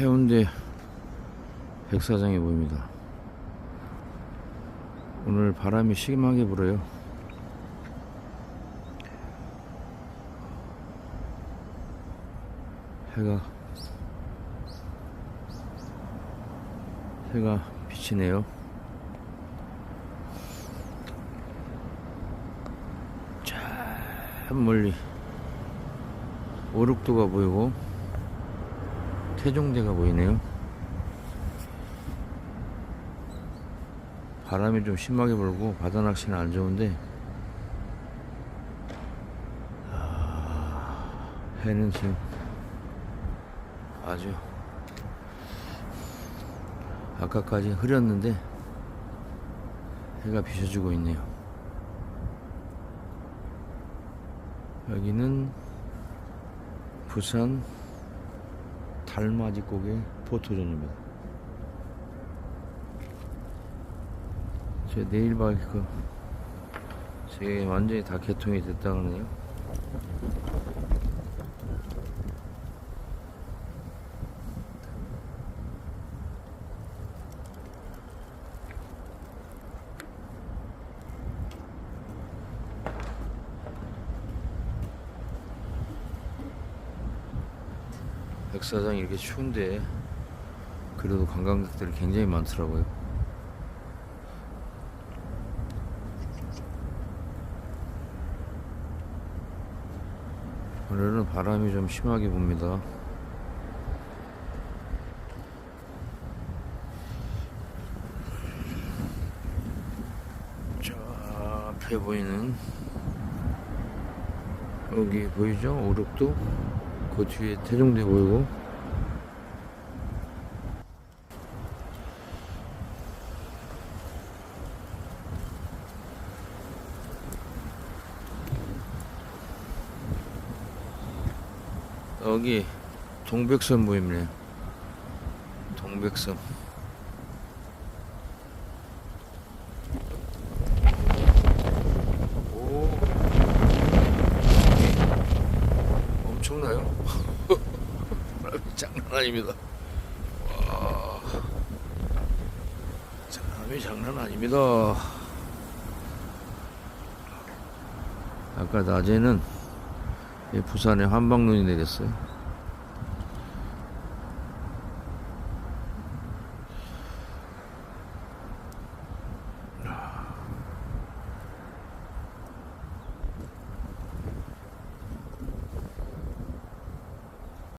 해운대 백사장이 보입니다. 오늘 바람이 심하게 불어요. 해가 해가 비치네요. 저 멀리 오륙도가 보이고 태종대가 보이네요. 바람이 좀 심하게 불고 바다 낚시는 안 좋은데 아, 해는 지금 아주 아까까지 흐렸는데 해가 비춰주고 있네요. 여기는 부산 달맞이 고개 포토존입니다. 제 내일 바이크 제 완전히 다 개통이 됐다 그러네요. 백사장 이렇게 추운데 그래도 관광객들이 굉장히 많더라고요. 오늘은 바람이 좀 심하게 붑니다. 저 앞에 보이는 여기 보이죠? 오륙도 그 뒤에 태종대 보이고 여기 동백섬 보이네요. 동백섬. 오. 엄청나요? 바람이 장난 아닙니다. 와. 바람이 장난 아닙니다. 아까 낮에는 이 부산에 한방눈이 내렸어요.